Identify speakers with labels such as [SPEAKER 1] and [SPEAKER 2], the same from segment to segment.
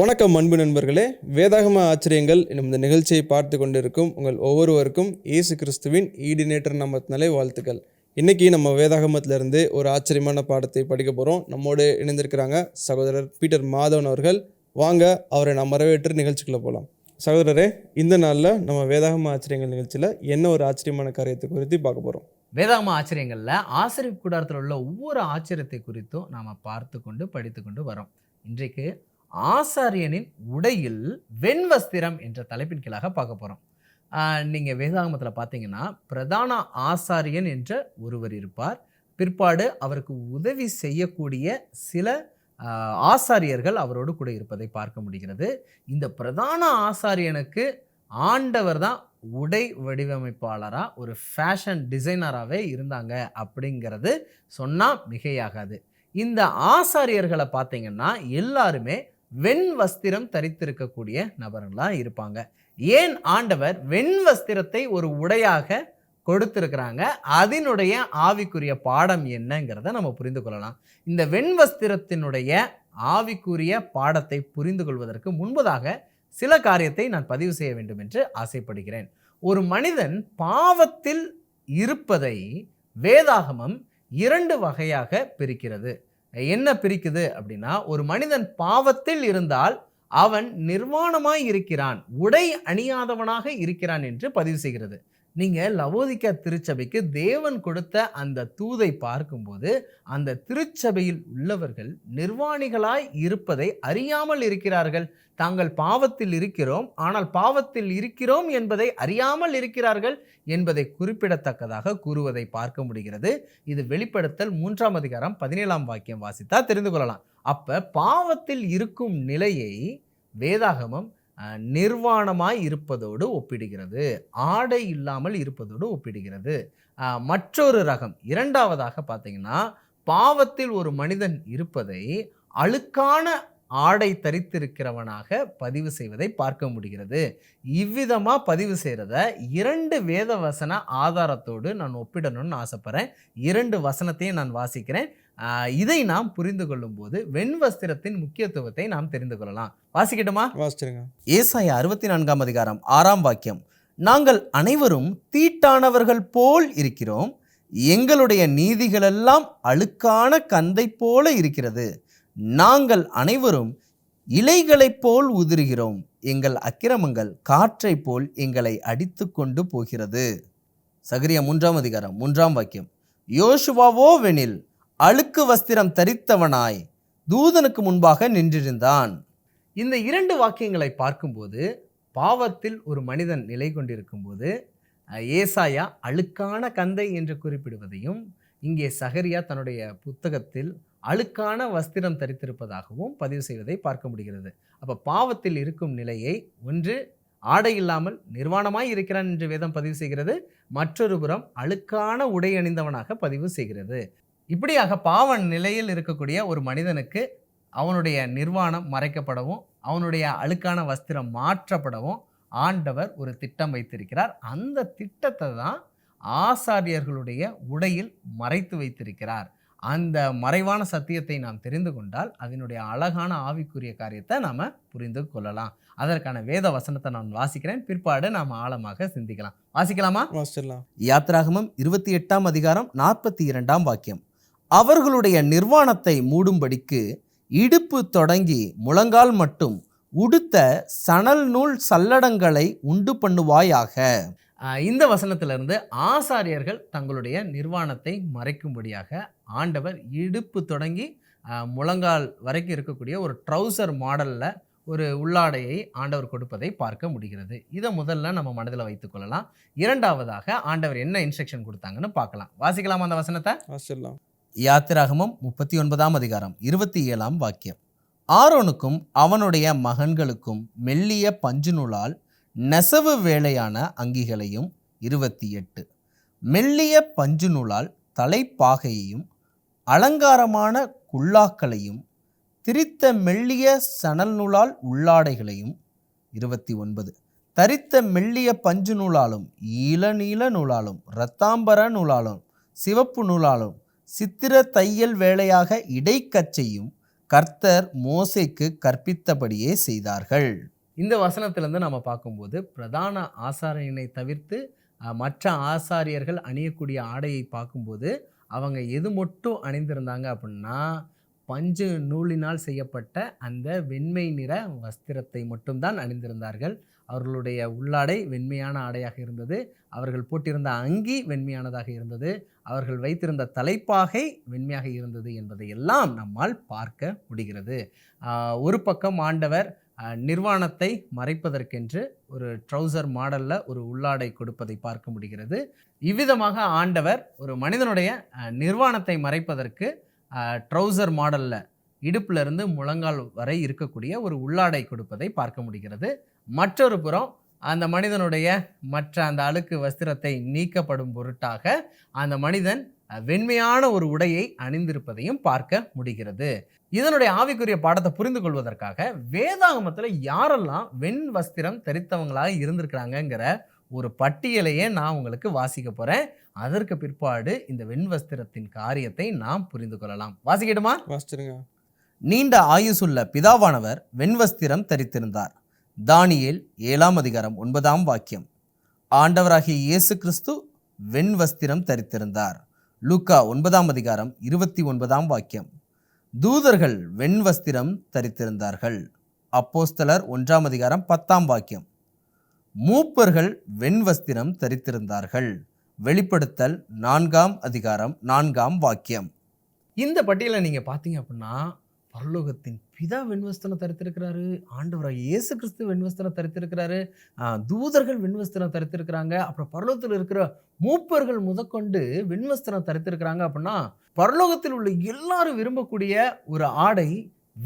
[SPEAKER 1] வணக்கம் அன்பு நண்பர்களே. வேதாகம ஆச்சரியங்கள் என்னும் இந்த நிகழ்ச்சியை பார்த்து கொண்டிருக்கும் உங்கள் ஒவ்வொருவருக்கும் இயேசு கிறிஸ்துவின் ஈடினேட்டர் நாமத்தினாலே வாழ்த்துக்கள். இன்னைக்கு நம்ம வேதாகமத்திலிருந்து ஒரு ஆச்சரியமான பாடத்தை படிக்க போகிறோம் நம்மோடு இணைந்திருக்கிறாங்க சகோதரர் பீட்டர் மாதவன் அவர்கள். வாங்க அவரை நாம் வரவேற்று நிகழ்ச்சிக்குள்ளே போகலாம் சகோதரரே இந்த நாளில் நம்ம வேதாகம ஆச்சரியங்கள் நிகழ்ச்சியில் என்ன ஒரு ஆச்சரியமான காரியத்தை குறித்து பார்க்க போகிறோம்
[SPEAKER 2] வேதாகம ஆச்சரியங்களில் ஆசிரியர் கூடாரத்தில் உள்ள ஒவ்வொரு ஆச்சரியத்தை குறித்தும் நாம் பார்த்து கொண்டு படித்து கொண்டு வரோம். இன்றைக்கு ஆசாரியனின் உடையில் வெண்வஸ்திரம் என்ற தலைப்பின் கீழாக பார்க்க போகிறோம் நீங்கள் வேதாகமத்தில் பார்த்தீங்கன்னா பிரதான ஆசாரியன் என்ற ஒருவர் இருப்பார். பிற்பாடு அவருக்கு உதவி செய்யக்கூடிய சில ஆசாரியர்கள் அவரோடு கூட இருப்பதை பார்க்க முடிகிறது. இந்த பிரதான ஆசாரியனுக்கு ஆண்டவர் தான் உடை வடிவமைப்பாளராக ஒரு ஃபேஷன் டிசைனராகவே இருந்தாங்க அப்படிங்கிறது சொன்னால் மிகையாகாது. இந்த ஆசாரியர்களை பார்த்தீங்கன்னா எல்லாருமே வெண் வஸ்திரம் தரித்திருக்கக்கூடிய நபர்களாக இருப்பாங்க. ஏன் ஆண்டவர் வெண் வஸ்திரத்தை ஒரு உடையாக கொடுத்திருக்கிறாங்க? அதனுடைய ஆவிக்குரிய பாடம் என்னங்கிறத நம்ம புரிந்து கொள்ளலாம். இந்த வெண் வஸ்திரத்தினுடைய ஆவிக்குரிய பாடத்தை புரிந்து கொள்வதற்கு முன்பதாக சில காரியத்தை நான் பதிவு செய்ய வேண்டும் என்று ஆசைப்படுகிறேன். ஒரு மனிதன் பாவத்தில் இருப்பதை வேதாகமம் இரண்டு வகையாக பிரிக்கிறது. என்ன பிரிக்குது அப்படின்னா ஒரு மனிதன் பாவத்தில் இருந்தால் அவன் நிர்வாணமாய் இருக்கிறான் உடை அணியாதவனாக இருக்கிறான் என்று பதிவு செய்கிறது. நீங்கள் லவோதிக்கா திருச்சபைக்கு தேவன் கொடுத்த அந்த தூதை பார்க்கும்போது அந்த திருச்சபையில் உள்ளவர்கள் நிர்வாணிகளாய் இருப்பதை அறியாமல் இருக்கிறார்கள். தாங்கள் பாவத்தில் இருக்கிறோம் ஆனால் பாவத்தில் இருக்கிறோம் என்பதை அறியாமல் இருக்கிறார்கள் என்பதை குறிப்பிடத்தக்கதாக கூறுவதை பார்க்க முடிகிறது. இது வெளிப்படுத்தல் மூன்றாம் அதிகாரம் பதினேழாம் வாக்கியம் வாசித்தா தெரிந்து கொள்ளலாம். அப்ப பாவத்தில் இருக்கும் நிலையை வேதாகமம் நிர்வாணமாய் இருப்பதோடு ஒப்பிடுகிறது. ஆடை இல்லாமல் இருப்பதோடு ஒப்பிடுகிறது. மற்றொரு ரகம் இரண்டாவதாக பார்த்தீங்கன்னா பாவத்தில் ஒரு மனிதன் இருப்பதை அழுக்கான ஆடை தரித்திருக்கிறவனாக பதிவு செய்வதை பார்க்க முடிகிறது. இவ்விதமா பதிவு செய்கிறத இரண்டு வேத வசன ஆதாரத்தோடு நான் ஒப்பிடணும்னு ஆசைப்படுறேன். இரண்டு வசனத்தையும் நான் வாசிக்கிறேன். இதை நாம் புரிந்து கொள்ளும்போது வெண் வஸ்திரத்தின் முக்கியத்துவத்தை நாம் தெரிந்து கொள்ளலாம். வாசிக்கட்டுமா?
[SPEAKER 1] வாசிச்சிருங்க.
[SPEAKER 2] ஏசாயா அறுபத்தி நான்காம் அதிகாரம் ஆறாம் வாக்கியம். நாங்கள் அனைவரும் தீட்டானவர்கள் போல் இருக்கிறோம். எங்களுடைய நீதிகளெல்லாம் அழுக்கான கந்தை போல இருக்கிறது. நாங்கள் அனைவரும் இலைகளைப் போல் உதிர்கிறோம். எங்கள் அக்கிரமங்கள் காற்றைப் போல் எங்களை அடித்து கொண்டு போகிறது. சகரியா மூன்றாம் அதிகாரம் மூன்றாம் வாக்கியம். யோசுவாவோ வெனில் அழுக்கு வஸ்திரம் தரித்தவனாய் தூதனுக்கு முன்பாக நின்றிருந்தான். இந்த இரண்டு வாக்கியங்களை பார்க்கும்போது பாவத்தில் ஒரு மனிதன் நிலை கொண்டிருக்கும்போது ஏசாயா அழுக்கான கந்தை என்று குறிப்பிடுவதையும் இங்கே சகரியா தன்னுடைய புத்தகத்தில் அழுக்கான வஸ்திரம் தரித்திருப்பதாகவும் பதிவு செய்வதை பார்க்க முடிகிறது. அப்போ பாவத்தில் இருக்கும் நிலையை ஒன்று ஆடை இல்லாமல் நிர்வாணமாய் இருக்கிறான் என்று வேதம் பதிவு செய்கிறது. மற்றொரு புறம் அழுக்கான உடை அணிந்தவனாக பதிவு செய்கிறது. இப்படியாக பாவ நிலையில் இருக்கக்கூடிய ஒரு மனிதனுக்கு அவனுடைய நிர்வாணம் மறைக்கப்படவும் அவனுடைய அழுக்கான வஸ்திரம் மாற்றப்படவும் ஆண்டவர் ஒரு திட்டம் வைத்திருக்கிறார். அந்த திட்டத்தை தான் ஆசாரியர்களுடைய உடையில் மறைத்து வைத்திருக்கிறார். அந்த மறைவான சத்தியத்தை நாம் தெரிந்து கொண்டால் அதனுடைய அழகான ஆவிக்குரிய காரியத்தை நாம் புரிந்து கொள்ளலாம். அதற்கான வேத வசனத்தை நான் வாசிக்கிறேன். பிற்பாடு நாம் ஆழமாக சிந்திக்கலாம். வாசிக்கலாமா?
[SPEAKER 1] வாசிச்சிடலாம்
[SPEAKER 2] யாத்ராகமம் இருபத்தி எட்டாம் அதிகாரம் நாற்பத்தி இரண்டாம் வாக்கியம். அவர்களுடைய நிர்வாணத்தை மூடும்படிக்கு இடுப்பு தொடங்கி முழங்கால் மட்டும் உடுத்த சணல் நூல் சல்லடங்களை உண்டு பண்ணுவாயாக. இந்த வசனத்திலிருந்து ஆசாரியர்கள் தங்களுடைய நிர்வாணத்தை மறைக்கும்படியாக ஆண்டவர் இடுப்பு தொடங்கி முழங்கால் வரைக்கும் இருக்கக்கூடிய ஒரு ட்ரௌசர் மாடலில் ஒரு உள்ளாடையை ஆண்டவர் கொடுப்பதை பார்க்க முடிகிறது. இதை முதல்ல நம்ம மனதில் வைத்துக்கொள்ளலாம் இரண்டாவதாக ஆண்டவர் என்ன இன்ஸ்ட்ரக்ஷன் கொடுத்தாங்கன்னு பார்க்கலாம். வாசிக்கலாமா அந்த வசனத்தை?
[SPEAKER 1] வாசிச்சிடலாம்
[SPEAKER 2] யாத்திராகமம் முப்பத்தி ஒன்பதாம் அதிகாரம் இருபத்தி ஏழாம் வாக்கியம். ஆரோனுக்கும் அவனுடைய மகன்களுக்கும் மெல்லிய பஞ்சு நூலால் நெசவு வேலையான அங்கிகளையும் இருபத்தி எட்டு மெல்லிய பஞ்சு நூலால் தலைப்பாகையையும் அலங்காரமான குல்லாக்களையும் திரித்த மெல்லிய சணல் நூலால் உள்ளாடைகளையும் இருபத்தி ஒன்பது தரித்த மெல்லிய பஞ்சு நூலாலும் இளநீல நூலாலும் இரத்தாம்பர நூலாலும் சிவப்பு நூலாலும் சித்திர தையல் வேலையாக இடைக்கச்சையும்
[SPEAKER 3] கர்த்தர் மோசைக்கு கற்பித்தபடியே செய்தார்கள்.
[SPEAKER 2] இந்த வசனத்திலேருந்து நம்ம பார்க்கும்போது பிரதான ஆசாரியனை தவிர்த்து மற்ற ஆசாரியர்கள் அணியக்கூடிய ஆடையை பார்க்கும்போது அவங்க எது மட்டும் அணிந்திருந்தாங்க அப்படின்னா பஞ்சு நூலினால் செய்யப்பட்ட அந்த வெண்மை நிற வஸ்திரத்தை மட்டும்தான் அணிந்திருந்தார்கள். அவர்களுடைய உள்ளாடை வெண்மையான ஆடையாக இருந்தது. அவர்கள் போட்டிருந்த அங்கி வெண்மையானதாக இருந்தது. அவர்கள் வைத்திருந்த தலைப்பாகை வெண்மையாக இருந்தது என்பதை எல்லாம் நம்மால் பார்க்க முடிகிறது. ஒரு பக்கம் ஆண்டவர் நிர்வாணத்தை மறைப்பதற்கென்று ஒரு ட்ரௌசர் மாடலில் ஒரு உள்ளாடை கொடுப்பதை பார்க்க முடிகிறது. இவ்விதமாக ஆண்டவர் ஒரு மனிதனுடைய நிர்வாணத்தை மறைப்பதற்கு ட்ரௌசர் மாடலில் இடுப்பிலிருந்து முழங்கால் வரை இருக்கக்கூடிய ஒரு உள்ளாடை கொடுப்பதை பார்க்க முடிகிறது. மற்றொரு புறம் அந்த மனிதனுடைய மற்ற அந்த அழுக்கு வஸ்திரத்தை நீக்கப்படும் பொருட்டாக அந்த மனிதன் வெண்மையான ஒரு உடையை அணிந்திருப்பதையும் பார்க்க முடிகிறது. இதனுடைய ஆவிக்குரிய பாடத்தை புரிந்து கொள்வதற்காக வேதாகமத்தில் யாரெல்லாம் வெண் வஸ்திரம் தரித்தவங்களாக இருந்திருக்கிறாங்கங்கிற ஒரு பட்டியலையே நான் உங்களுக்கு வாசிக்க போகிறேன் அதற்கு பிற்பாடு இந்த வெண் வஸ்திரத்தின் காரியத்தை நாம் புரிந்து கொள்ளலாம். வாசிக்கட்டுமா?
[SPEAKER 1] வாசிச்சிருங்க.
[SPEAKER 3] நீண்ட ஆயுசுள்ள பிதாவானவர் வெண்வஸ்திரம் தரித்திருந்தார். தானியேல் ஏழாம் அதிகாரம் ஒன்பதாம் வாக்கியம். ஆண்டவராகிய இயேசு கிறிஸ்து வெண்வஸ்திரம் தரித்திருந்தார். லூக்கா ஒன்பதாம் அதிகாரம் இருபத்தி ஒன்பதாம் வாக்கியம். தூதர்கள் வெண்வஸ்திரம் தரித்திருந்தார்கள். அப்போஸ்தலர் ஒன்றாம் அதிகாரம் பத்தாம் வாக்கியம். மூப்பர்கள் வெண்வஸ்திரம் தரித்திருந்தார்கள். வெளிப்படுத்தல் நான்காம் அதிகாரம் நான்காம் வாக்கியம்.
[SPEAKER 2] இந்த பட்டியலை நீங்கள் பார்த்தீங்க அப்படின்னா பரலோகத்தின் பிதா வெண்வஸ்திரம் தரித்திருக்கிறாரு. ஆண்டவராக இயேசு கிறிஸ்து வெண்வஸ்தனம் தரித்திருக்கிறாரு தூதர்கள் வெண்வஸ்தனம் தரித்திருக்கிறாங்க. அப்புறம் பரலோகத்தில் இருக்கிற மூப்பர்கள் முதற்கொண்டு வெண்வஸ்தனம் தரித்திருக்கிறாங்க அப்படின்னா பரலோகத்தில் உள்ள எல்லாரும் விரும்பக்கூடிய ஒரு ஆடை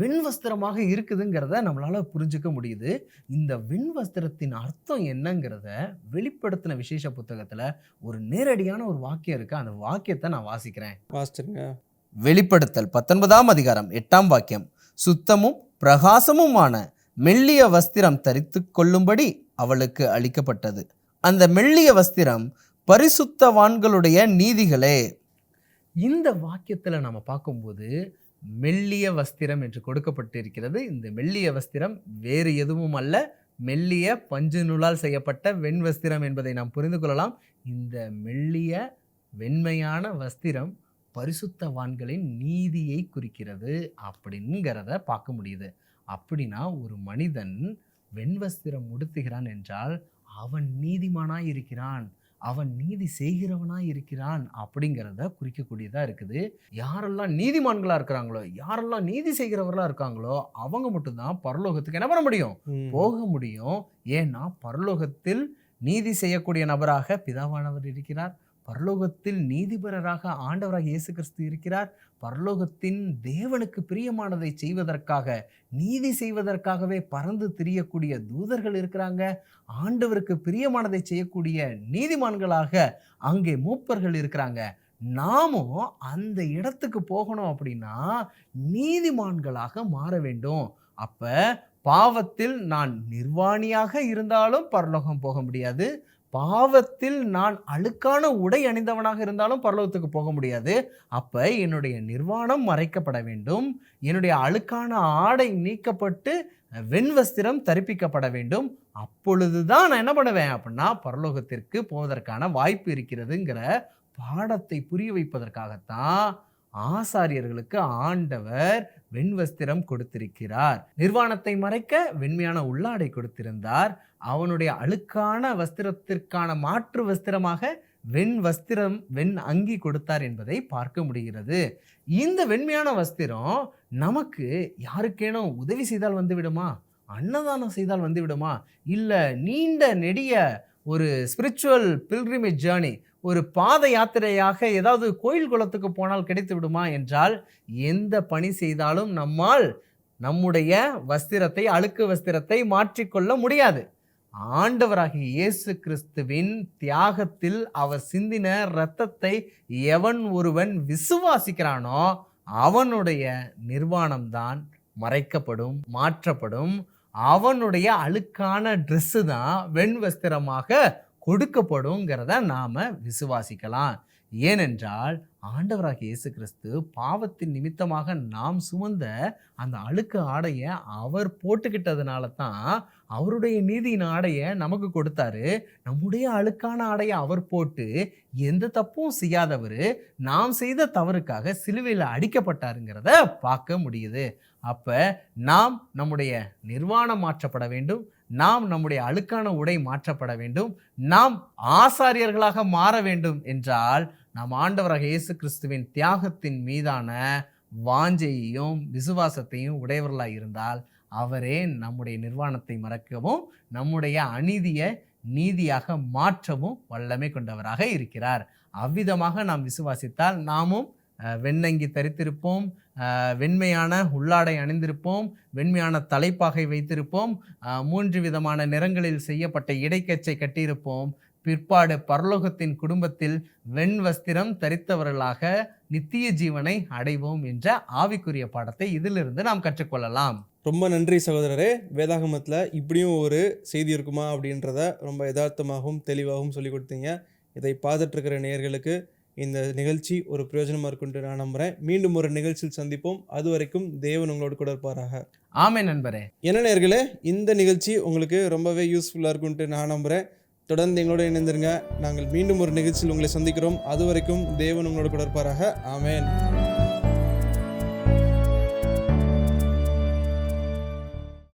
[SPEAKER 2] வெண்வஸ்திரமாக இருக்குதுங்கிறத நம்மளால புரிஞ்சுக்க முடியுது. இந்த வெண்வஸ்திரத்தின் அர்த்தம் என்னங்கிறத வெளிப்படுத்தின விசேஷ புத்தகத்தில் ஒரு நேரடியான ஒரு வாக்கியம் இருக்குது அந்த வாக்கியத்தை நான் வாசிக்கிறேன்.
[SPEAKER 1] வாசிச்சிருங்க.
[SPEAKER 3] வெளிப்படுத்தல். பத்தொன்பதாம் அதிகாரம் எட்டாம் வாக்கியம். சுத்தமும் பிரகாசமுமான மெல்லிய வஸ்திரம் தரித்து கொள்ளும்படி அவளுக்கு அளிக்கப்பட்டது. அந்த மெல்லிய வஸ்திரம் பரிசுத்தவான்களுடைய நீதிகளே.
[SPEAKER 2] இந்த வாக்கியத்தில் நம்ம பார்க்கும்போது மெல்லிய வஸ்திரம் என்று கொடுக்கப்பட்டிருக்கிறது. இந்த மெல்லிய வஸ்திரம் வேறு எதுவும் அல்ல. மெல்லிய பஞ்சு நூலால் செய்யப்பட்ட வெண் வஸ்திரம் என்பதை நாம் புரிந்து கொள்ளலாம். இந்த மெல்லிய வெண்மையான வஸ்திரம் பரிசுத்தவான்களின் நீதியை குறிக்கிறது அப்படிங்கிறத பார்க்க முடியுது. அப்படின்னா ஒரு மனிதன் வெண்வஸ்திரம் உடுத்துகிறான் என்றால் அவன் நீதிமானாய் இருக்கிறான். அவன் நீதி செய்கிறவனாய் இருக்கிறான். அப்படிங்கிறத குறிக்கக்கூடியதாக இருக்குது. யாரெல்லாம் நீதிமான்களாக இருக்கிறாங்களோ யாரெல்லாம் நீதி செய்கிறவர்களாக இருக்காங்களோ அவங்க மட்டும்தான் பரலோகத்துக்கு என்ன பண்ண முடியும். போக முடியும். ஏன்னா பரலோகத்தில் நீதி செய்யக்கூடிய நபராக பிதாவானவர் இருக்கிறார். பரலோகத்தில் நீதிபரராக ஆண்டவராக இயேசு கிறிஸ்து இருக்கிறார். பரலோகத்தின் தேவனுக்கு பிரியமானதை செய்வதற்காக நீதி செய்வதற்காகவே பறந்து திரியக்கூடிய தூதர்கள் இருக்கிறாங்க. ஆண்டவருக்கு பிரியமானதை செய்யக்கூடிய நீதிமான்களாக அங்கே மூப்பர்கள் இருக்கிறாங்க. நாமும் அந்த இடத்துக்கு போகணும் அப்படின்னா நீதிமான்களாக மாற வேண்டும். அப்போ பாவத்தில் நான் நிர்வாணியாக இருந்தாலும் பரலோகம் போக முடியாது. பாவத்தில் நான் அழுக்கான உடை அணிந்தவனாக இருந்தாலும் பரலோகத்துக்கு போக முடியாது. அப்போ என்னுடைய நிர்வாணம் மறைக்கப்பட வேண்டும். என்னுடைய அழுக்கான ஆடை நீக்கப்பட்டு வெண்வஸ்திரம் தரிப்பிக்கப்பட வேண்டும். அப்பொழுதுதான் நான் என்ன பண்ணுவேன் அப்படின்னா பரலோகத்திற்கு போவதற்கான வாய்ப்பு இருக்கிறதுங்கிற பாடத்தை புரிய வைப்பதற்காகத்தான் ஆசாரியர்களுக்கு ஆண்டவர் வெண்வஸ்திரம் கொடுத்திருக்கிறார். நிர்வாணத்தை மறைக்க வெண்மையான உள்ளாடை கொடுத்திருந்தார். அவனுடைய அழுக்கான வஸ்திரத்திற்கான மாற்று வஸ்திரமாக வெண் வஸ்திரம் வெண் அங்கி கொடுத்தார் என்பதை பார்க்க முடிகிறது. இந்த வெண்மையான வஸ்திரம் நமக்கு யாருக்கேனும் உதவி செய்தால் வந்து விடுமா அன்னதானம் செய்தால் வந்து விடுமா இல்லை நீண்ட நெடிய ஒரு ஸ்பிரிச்சுவல் பில்கிரிமேஜ் ஜேர்னி ஒரு பாத யாத்திரையாக ஏதாவது கோயில் குளத்துக்கு போனால் கிடைத்து விடுமா என்றால் எந்த பணி செய்தாலும் நம்மால் நம்முடைய வஸ்திரத்தை அழுக்கு வஸ்திரத்தை மாற்றிக்கொள்ள முடியாது. ஆண்டவராகிய இயேசு கிறிஸ்துவின் தியாகத்தில் அவர் சிந்தின இரத்தத்தை எவன் ஒருவன் விசுவாசிக்கிறானோ அவனுடைய நிர்வாணம்தான் மறைக்கப்படும் மாற்றப்படும். அவனுடைய அழுக்கான ட்ரெஸ்ஸு தான் வெண் வஸ்திரமாக கொடுக்கப்படுங்கிறத நாம் விசுவாசிக்கலாம். ஏனென்றால் ஆண்டவராக இயேசு கிறிஸ்து பாவத்தின் நிமித்தமாக நாம் சுமந்த அந்த அழுக்கு ஆடையை அவர் போட்டுக்கிட்டதுனால தான் அவருடைய நீதியின் ஆடையை நமக்கு கொடுத்தாரு. நம்முடைய அழுக்கான ஆடையை அவர் போட்டு எந்த தப்பும் செய்யாதவர் நாம் செய்த தவறுக்காக சிலுவையில் அடிக்கப்பட்டாருங்கிறத பார்க்க முடியுது. அப்போ நாம் நம்முடைய நிர்வாணம் மாற்றப்பட வேண்டும். நாம் நம்முடைய அழுக்கான உடை மாற்றப்பட வேண்டும். நாம் ஆசாரியர்களாக மாற வேண்டும் என்றால் நாம் ஆண்டவராக இயேசு கிறிஸ்துவின் தியாகத்தின் மீதான வாஞ்சையையும் விசுவாசத்தையும் உடையவர்களாக இருந்தால் அவரே நம்முடைய நிர்வாணத்தை மறக்கவும் நம்முடைய அநீதியை நீதியாக மாற்றவும் வல்லமை கொண்டவராக இருக்கிறார். அவ்விதமாக நாம் விசுவாசித்தால் நாமும் வெண்ணங்கி தரித்திருப்போம். வெண்மையான உள்ளாடை அணிந்திருப்போம். வெண்மையான தலைப்பாகை வைத்திருப்போம். மூன்று விதமான நிறங்களில் செய்யப்பட்ட இடைக்கச்சை கட்டியிருப்போம். பிற்பாடு பரலோகத்தின் குடும்பத்தில் வெண் வஸ்திரம் தரித்தவர்களாக நித்திய ஜீவனை அடைவோம் என்ற ஆவிக்குரிய பாடத்தை இதிலிருந்து நாம் கற்றுக்கொள்ளலாம்.
[SPEAKER 1] ரொம்ப நன்றி சகோதரரே. வேதாகமத்தில் இப்படியும் ஒரு செய்தி இருக்குமா அப்படின்றத ரொம்ப யதார்த்தமாகவும் தெளிவாகவும் சொல்லி கொடுத்தீங்க. இதை பார்த்துட்டு இருக்கிற நேயர்களுக்கு இந்த நிகழ்ச்சி ஒரு பிரயோஜனமாக இருக்குன்ட்டு நான் நம்புகிறேன் மீண்டும் ஒரு நிகழ்ச்சியில் சந்திப்போம். அது வரைக்கும் தேவன் உங்களோடு கூட இருப்பாராக.
[SPEAKER 2] ஆமே நண்பரே.
[SPEAKER 1] என்ன நேர்களே இந்த நிகழ்ச்சி உங்களுக்கு ரொம்பவே யூஸ்ஃபுல்லாக இருக்குன்ட்டு நான் நம்புகிறேன் தொடர்ந்து எங்களோட இணைந்திருங்க. நாங்கள் மீண்டும் ஒரு நிகழ்ச்சியில் உங்களை சந்திக்கிறோம். அது வரைக்கும் தேவன் உங்களோட கூட இருப்பாராக. ஆமென்.